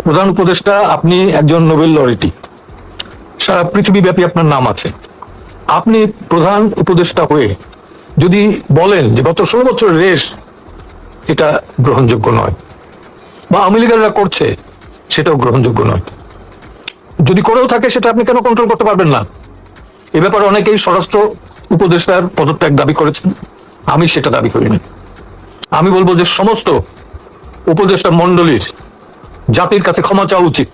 প্রধান উপদেষ্টা, আপনি একজন নোবেল লরিটি। সারা পৃথিবীব্যাপী আপনার নাম আছে। আপনি প্রধান উপদেষ্টা হয়ে যদি বলেন যে গত ষোলো বছর রেস এটা গ্রহণযোগ্য নয়, বা আওয়ামী লীগাররা করছে সেটাও গ্রহণযোগ্য নয়। যদি করেও থাকে সেটা আপনি কেন কন্ট্রোল করতে পারবেন না? এ ব্যাপারে অনেকেই স্বরাষ্ট্র উপদেষ্টার পদত্যাগ দাবি করেছেন। আমি সেটা দাবি করিনি। আমি বলব যে সমস্ত উপদেষ্টা মণ্ডলীর জাতির কাছে ক্ষমা চাওয়া উচিত।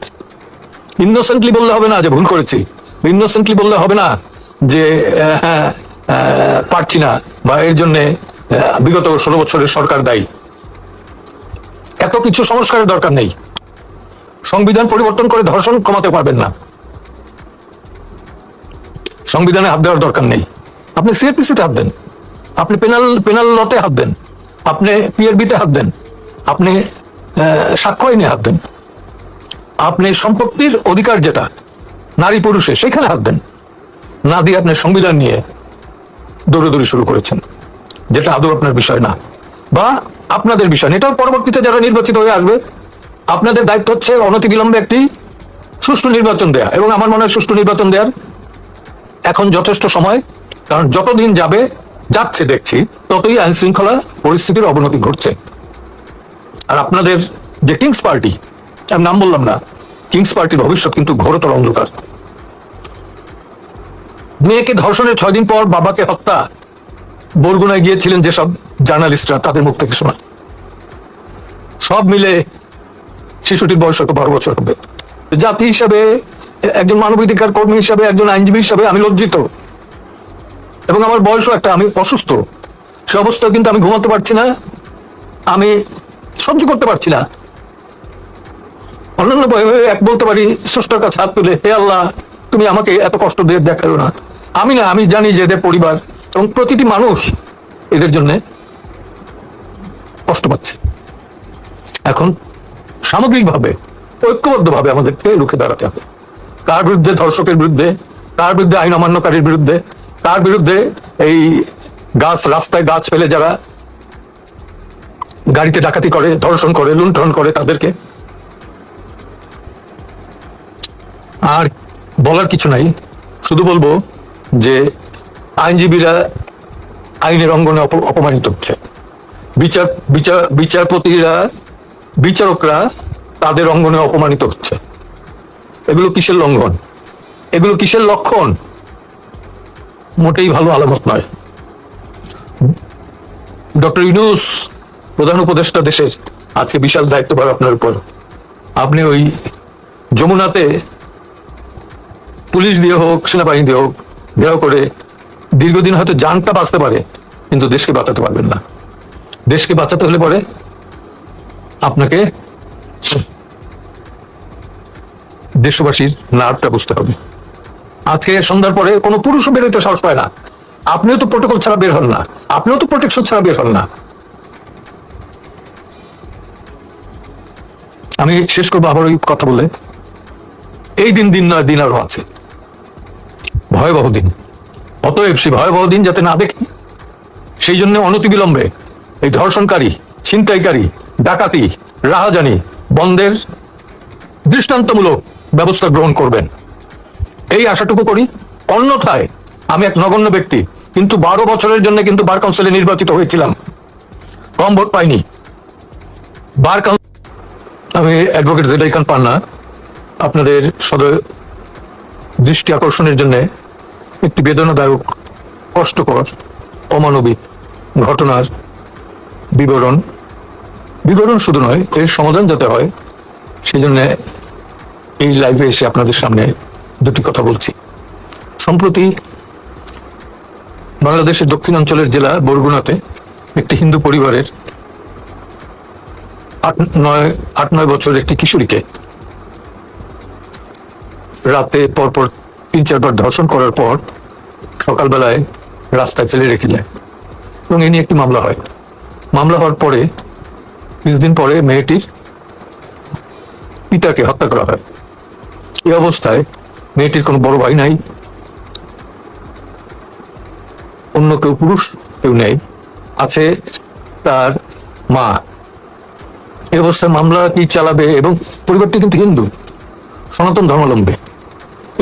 ইনোসেন্টলি বললে হবে না যে ভুল করেছি। ইনোসেন্টলি বললে হবে না যে হ্যাঁ পারছি না বা এর জন্য বিগত ষোলো বছরের সরকার দায়ী। এত কিছু সংস্কারের দরকার নেই। সংবিধান পরিবর্তন করে ধর্ষণ কমাতে পারবেন না। সংবিধানে হাত দেওয়ার দরকার নেই। আপনি সিআরপিসিতে হাত দেন। আপনি পেনাল পেনাল লতে হাত দেন। আপনি পিআরবিতে হাত দেন। আপনি সাক্ষ্য আইনে হাত দেন আপনি সম্পত্তির অধিকার যেটা, নারী পুরুষে সেখানে হাত দেন না দিয়ে আপনি সংবিধান নিয়ে দৌড়দৌড়ি শুরু করেছেন, যেটা আদৌ আপনার বিষয় না। বা আপনাদের বিষয়। এটা পরবর্তীতে যারা নির্বাচিত হয়ে আসবে, আপনাদের দায়িত্ব হচ্ছে অনতিবিলম্বে একটি সুষ্ঠু নির্বাচন দেয়া। এবং আমার মনে হয় সুষ্ঠু নির্বাচন দেওয়ার এখন যথেষ্ট সময়, কারণ যতদিন যাবে, যাচ্ছে দেখছি, ততই আইন শৃঙ্খলা পরিস্থিতির অবনতি ঘটছে। আর আপনাদের যে কিংস পার্টি আমি নাম বললাম না কিংস পার্টির ভবিষ্যৎ কিন্তু ঘোরতর অন্ধকার। মেয়েকে ধর্ষণের ছয় দিন পর বাবাকে হত্যা, বরগুনায় গিয়েছিলেন যেসব জার্নালিস্টরা তাদের মুখ থেকে শোনা। সব মিলে শিশুটির বয়স হয়তো বারো বছর হবে। জাতি হিসাবে, একজন মানবাধিকার কর্মী হিসাবে, একজন আইনজীবী হিসাবে আমি লজ্জিত। এবং আমার বয়সও একটা, আমি অসুস্থ। সে অবস্থায় কিন্তু আমি ঘুমাতে পারছি না। আমি সহ্য করতে পারছি না। অন্যান্য এক বলতে পারি, স্রষ্টার কাছে হাত তুলে, হে আল্লাহ, তুমি আমাকে এত কষ্ট দিয়ে দেখাও না। আমি না, আমি জানি যে এদের পরিবার এবং প্রতিটি মানুষ এদের জন্য কষ্ট পাচ্ছে। এখন সামগ্রিকভাবে, ঐক্যবদ্ধভাবে আমাদেরকে রুখে দাঁড়াতে হবে। কার বিরুদ্ধে ধর্ষকের বিরুদ্ধে, কার বিরুদ্ধে আইন অমান্যকারীর বিরুদ্ধে, কার বিরুদ্ধে এই গাছ, রাস্তায় গাছ ফেলে যারা গাড়িতে ডাকাতি করে, ধর্ষণ করে, লুণ্ঠন করে তাদেরকে। আর বলার কিছু নাই। শুধু বলব যে আইনজীবীরা আইনের অঙ্গনে অপমানিত হচ্ছে। বিচার বিচার, বিচারপতিরা, বিচারকরা তাদের অঙ্গনে অপমানিত হচ্ছে। এগুলো কিসের লঙ্ঘন? এগুলো কিসের লক্ষণ? মোটেই ভালো আলামত নয়। ডক্টর ইউনুস প্রধান উপদেষ্টা দেশের আজকে বিশাল দায়িত্বভার আপনার উপর। আপনি ওই যমুনাতে পুলিশ দিয়ে হোক, সেনাবাহিনী দিয়ে হোক, ঘেরাও করে দীর্ঘদিন হয়তো জানটা বাঁচতে পারে, কিন্তু দেশকে বাঁচাতে পারবেন না। দেশকে বাঁচাতে হলে পরে আপনাকে দেশবাসীর নার্ভটা বুঝতে হবে। আজকে সন্ধ্যার পরে কোনো পুরুষও বেরোতে সাহস পায় না। আপনিও তো প্রোটোকল ছাড়া বের হন না। আপনিও তো প্রোটেকশন ছাড়া বের হন না। আমি শেষ করব আবার ওই কথা বলে। এই দিন দিন নয় দিন আরও আছে। ভয়াবহ দিন। অতএব সেই ভয়াবহ দিন যাতে না দেখি, সেই জন্য অনতিবিলম্বে এই ধর্ষণকারী, ছিনতাইকারী, ডাকাতি, রাহাজানি বন্ধের দৃষ্টান্তমূলক ব্যবস্থা গ্রহণ করবেন। এই আশাটুকু করি। অন্যথায় আমি এক নগণ্য ব্যক্তি, কিন্তু বারো বছরের জন্য কিন্তু বার কাউন্সিলে নির্বাচিত হয়েছিলাম। কম ভোট পাইনি। বার কাউন্সিল আমি অ্যাডভোকেট জেডাই খান পান্না। আপনাদের সদয় দৃষ্টি আকর্ষণের জন্য একটি বেদনাদায়ক, কষ্টকর, অমানবিক ঘটনার বিবরণ। বিবরণ শুধু নয়, এর সমাধান যাতে হয় সেই জন্য এই লাইভে এসে আপনাদের সামনে দুটি কথা বলছি। সম্প্রতি বাংলাদেশের দক্ষিণাঞ্চলের জেলা বরগুনাতে একটি হিন্দু পরিবারের আট নয় আট নয় বছরের একটি কিশোরীকে রাতে পরপর তিন চারবার ধর্ষণ করার পর সকালবেলায় রাস্তায় ফেলে রেখে এবং এ নিয়ে একটি মামলা হয়। মামলা হওয়ার পরে কিছুদিন পরে মেয়েটির পিতাকে হত্যা করা হয়। এই অবস্থায় মেয়েটির কোনো বড় ভাই নাই, অন্য কেউ পুরুষ কেউ নেই, আছে তার মা এই অবস্থায় মামলা কি চালাবে এবং পরিবারটি কিন্তু হিন্দু, সনাতন ধর্মাবলম্বী,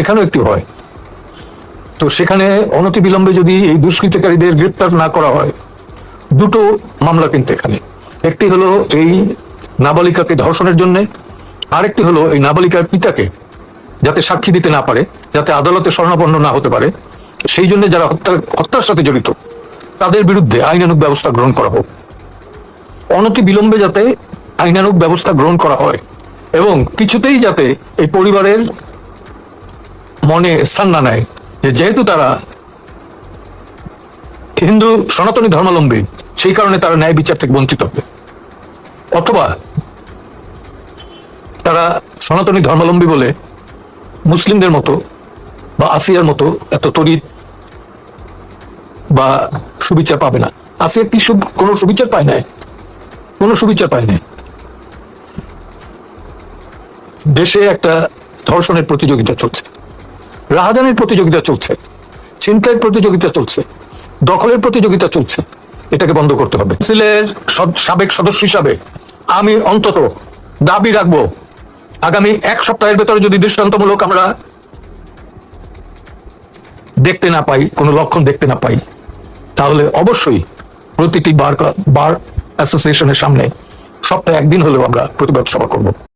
এখানেও একটি হয় তো সেখানে অনতি বিলম্বে যদি এই দুষ্কৃতকারীদের গ্রেপ্তার না করা হয়, দুটো মামলা কিন্তু এখানে। একটি হলো এই নাবালিকাকে ধর্ষণের জন্য, আরেকটি হলো এই নাবালিকার পিতাকে যাতে সাক্ষী দিতে না পারে, যাতে আদালতে স্বর্ণাপন্ন না হতে পারে। সেই জন্য যারা হত্যা, হত্যার সাথে জড়িত, তাদের বিরুদ্ধে আইনানুক ব্যবস্থা গ্রহণ করা হোক। অনতি বিলম্বে যাতে আইনানুগ ব্যবস্থা গ্রহণ করা হয় এবং কিছুতেই যাতে এই পরিবারের মনে স্থান না নেয়। যে যেহেতু তারা হিন্দু সনাতনী ধর্মাবলম্বী, সেই কারণে তারা ন্যায় বিচার থেকে বঞ্চিত হবে। অথবা তারা সনাতনী ধর্মাবলম্বী বলে মুসলিমদের মতো বা আসিয়ার মতো এত তড়িৎ বা সুবিচার পাবে না। আসিয়া কি কোনো সুবিচার পায় নাই? কোনো সুবিচার পায় নাই। দেশে একটা ধর্ষণের প্রতিযোগিতা চলছে, রাহাজানের প্রতিযোগিতা চলছে, ছিনতাইয়ের প্রতিযোগিতা চলছে, দখলের প্রতিযোগিতা চলছে, এটাকে বন্ধ করতে হবে। সদ- সাবেক সদস্য হিসাবে আমি অন্তত দাবি রাখব, আগামী এক সপ্তাহের ভেতরে যদি দৃষ্টান্তমূলক আমরা দেখতে না পাই, কোনো লক্ষণ দেখতে না পাই, তাহলে অবশ্যই প্রতিটি বার বার অ্যাসোসিয়েশনের সামনে সপ্তাহে একদিন হলেও আমরা প্রতিবাদ সভা করব।